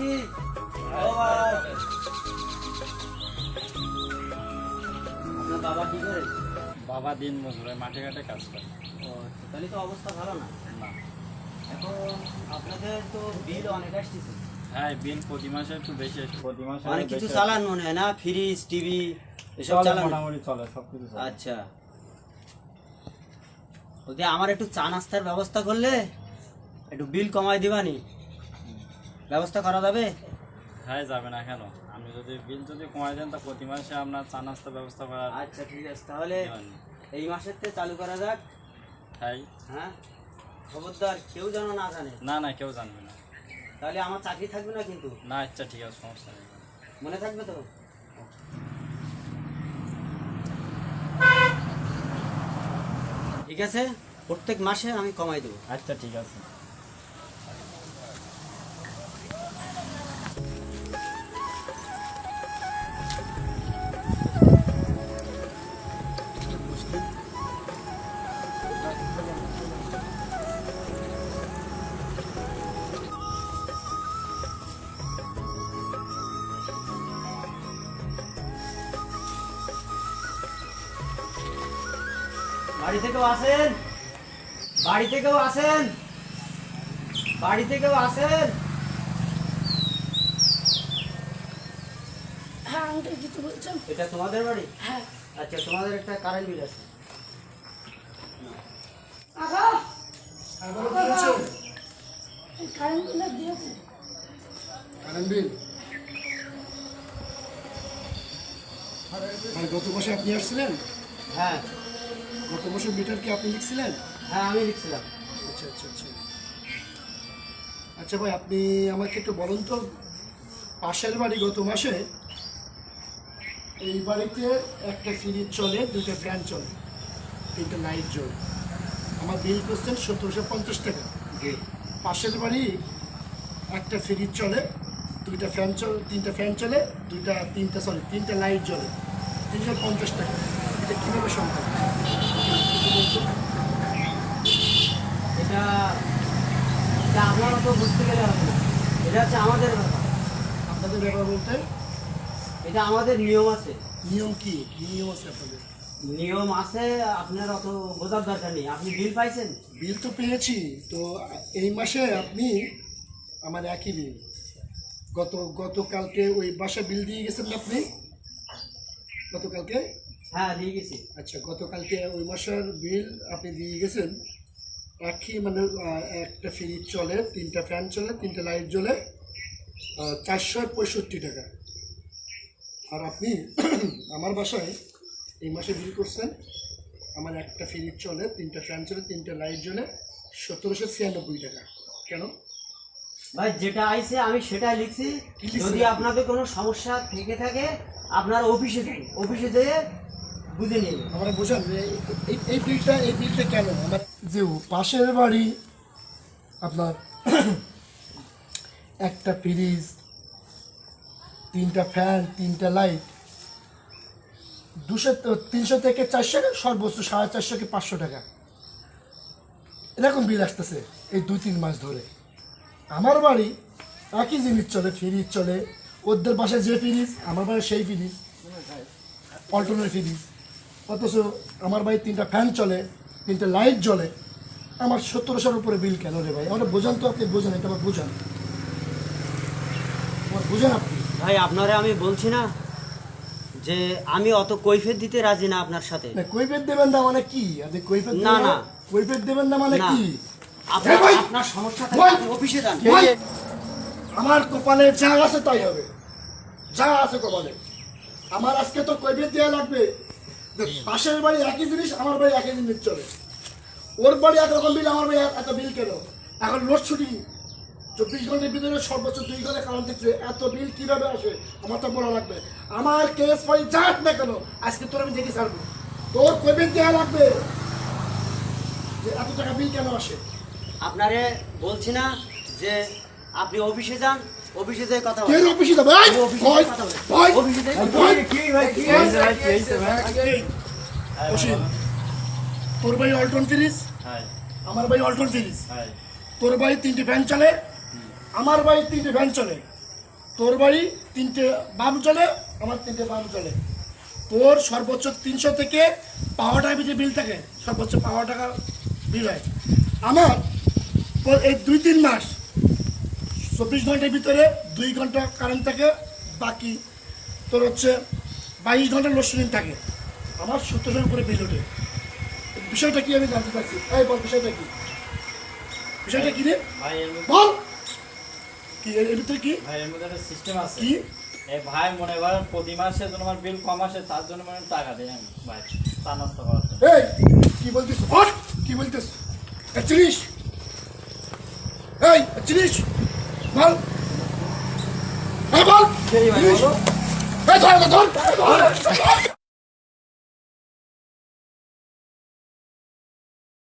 নাকি? আপনার বাবা কি করে? বাবা দিন মজুরে মাঠে ঘাটে কাজ করে। ও তাহলে তো অবস্থা ভালো না। না। এখন আপনাদের তো বিল অনেক আসতেছে। হ্যাঁ বিল প্রতি মাসে একটু বেশি। প্রতি মাসে অনেক কিছু চালান মনে হয় না? ফ্রিজ টিভি এসব চালান? মোটামুটি চলে সব কিছু আচ্ছা। আমার একটু চা নাস্তার ব্যবস্থা করলে একটু বিল কমাই দিবানি? ব্যবস্থা করা যাবে? হ্যাঁ যাবে না কেন? আপনি যদি বিল যদি কমাই দেন তা প্রতি মাসে আপনার চা নাস্তা ব্যবস্থা করা আচ্ছা ঠিক আছে। তাহলে এই মাসের থেকে চালু করা যাক। হ্যাঁ হ্যাঁ? খবরদার কেউ যেন না জানে। না না কেউ জানবে না। তাহলে আমার চাকরি থাকবে না কিন্তু? না আচ্ছা ঠিক আছে সমস্যা নেই। মনে থাকবে তো? ঠিক আছে প্রত্যেক মাসে আমি কমাই দেবো। আচ্ছা ঠিক আছে। বাড়ি থেকেও আসেন। বাড়ি থেকেও আসেন। বাড়ি থেকেও আসেন। হ্যাঁ আঙ্কেল কিছু বলছেন। এটা তোমাদের বাড়ি? হ্যাঁ। আচ্ছা তোমাদের একটা কারেন্ট বিল আছে। কারেন্ট বিল দিয়েছে কারেন্ট বিল গত মাসে আপনি আসছিলেন? হ্যাঁ। গত মাসে মিটার কি আপনি লিখছিলেন? হ্যাঁ আমি লিখছিলাম। আচ্ছা আচ্ছা আচ্ছা। আচ্ছা ভাই আপনি আমাকে একটু বলুন তো পাশের বাড়ি গত মাসে এই বাড়িতে একটা ফ্রিজ চলে দুটো ফ্যান চলে তিনটে লাইট জ্বলে। আমার বিল করছেন সতেরোশো পঞ্চাশ টাকা। পাশের বাড়ি একটা ফ্রিজ চলে দুইটা ফ্যান চলে তিনটা ফ্যান চলে দুইটা তিনটা সরি তিনটা লাইট জ্বলে তিনশো পঞ্চাশ টাকা। এটা কীভাবে সম্ভব? এটা এটা আপনারা তো বুঝতে গেলে হবে এটা হচ্ছে আমাদের ব্যাপার। আপনাদের ব্যাপার বলতে এটা আমাদের নিয়ম আছে। নিয়ম কি? কি নিয়ম আছে আপনাদের? নিয়ম আছে আপনার অত বোঝার দরকার নেই। আপনি বিল পাইছেন? বিল তো পেয়েছি। তো এই মাসে আপনি আমার একই বিল। গত গতকালকে ওই বাসা বিল দিয়ে গেছেন আপনি? গতকালকে? হ্যাঁ দিয়ে গেছি। আচ্ছা গতকালকে ওই মাসের বিল আপনি দিয়ে গেছেন একই মানে একটা ফ্রিজ চলে তিনটা ফ্যান চলে তিনটা লাইট জ্বলে চারশো পঁয়ষট্টি টাকা। আর আপনি আমার বাসায় এই মাসে বিল করছেন আমার একটা ফ্রিজ চলে তিনটা ফ্যান চলে তিনটা লাইট জ্বলে সতেরোশো ছিয়ানব্বই টাকা। কেন? ভাই যেটা আইছে আমি সেটাই লিখছি। যদি আপনাদের কোনো সমস্যা থেকে থাকে আপনার অফিসে অফিসে যেয়ে বুঝে নেবেন আমরা বোঝান এই বিলটা এই বিলটা কেন? আমার যে পাশের বাড়ি, আপনার একটা ফ্রিজ, তিনটা ফ্যান তিনটা লাইট দুশো তিনশো থেকে চারশো সর্বোচ্চ সাড়ে চারশো কি পাঁচশো টাকা। এরকম বিল আসতেছে এই দুই, তিন মাস ধরে। আমার বাড়ি একই জিনিস চলে ফ্রিজ চলে। ওদের বাসায় যে ফ্রিজ আমার বাড়ি সেই ফ্রিজ পল্টনের ফ্রিজ অথচ আমার বাড়ির তিনটা ফ্যান চলে তিনটা লাইট জ্বলে। আমার সত্তরশোর উপরে বিল কেন রে ভাই? আমার বোঝান তো আপনি বোঝান এটা আমার বোঝান। আমার বোঝান আপনি। ভাই আপনারে আমি বলছি না যে আমি অত কৈফের দিতে রাজি না আপনার সাথে। কৈফের দেবেন না মানে কি? আপনি কৈফের না, না। কৈফের দেবেন না মানে কি? আপনার আপনার সমস্যা অফিসে যান আমার কপালে যা আছে তাই হবে। যা আছে কপালে। আমার আজকে তো কৈফের দেওয়া লাগবে। পাশের বাড়ি একই জিনিস, আমার বাড়ি একই জিনিস চলে। ওর বাড়ি একরকম বিল, আমার বাড়ি এত বিল কেন? এখন লোডশুটিং চব্বিশ ঘণ্টার ভিতরে সর্বোচ্চ দুই ঘণ্টা কারণ দেখছে এত বিল কীভাবে আসে? আমার তো বলা লাগবে। আমার কেস ফাইল যাক না কেন, আজকে তোর আমি দেখে ছাড়বো। তোর কৈফের দেওয়া লাগবে যে এত টাকা বিল কেন আসে? আপনারে বলছি না যে আপনি অফিসে যান অফিসে যাই কথা কে বলেন। অফিসে যাবে? বলেন। ভয়, অফিসে যেয়ে ভয়। কি ভাই কি? যে ভাই, যে ভাই। অসীম, তোর ভাই অল্টন হ্যাঁ। আমার ভাই অল্টন হ্যাঁ। তোর ভাই তিনটে ফ্যান চলে? আমার ভাই তিনটে ফ্যান চলে। তোর বাড়ি তিনটে বাম চলে? আমার তিনটে বাম চলে। তোর সর্বোচ্চ তিনশো থেকে পাওয়া টাকা ভিতরে বিল থাকে। সর্বোচ্চ পাওয়া টাকা বিল হয়। আমার এই দুই তিন মাস চব্বিশ ঘণ্টার ভিতরে দুই ঘণ্টা কারেন্ট থাকে বাকি তোর হচ্ছে বাইশ ঘণ্টা লোডশেডিং থাকে। আমার সত্তরের উপরে বিল ওঠে। বিষয়টা কি আমি জানতে চাচ্ছি এই বল বিষয়টা কি? বিষয়টা কি রে? বল! কি এর ভিতরে কি? ভাই এর মধ্যে একটা সিস্টেম আছে। কি? এই ভাই মনে করেন প্রতি মাসে আমার বিল কম আসে তার জন্য মনে টাকা দিই আমি ভাই। চা নাস্তা করার এই কি বলতিস? বল! কি বলতিস? এ চিনিস এই এ চিনিস বল এই বল এই ভাই, চিনিস?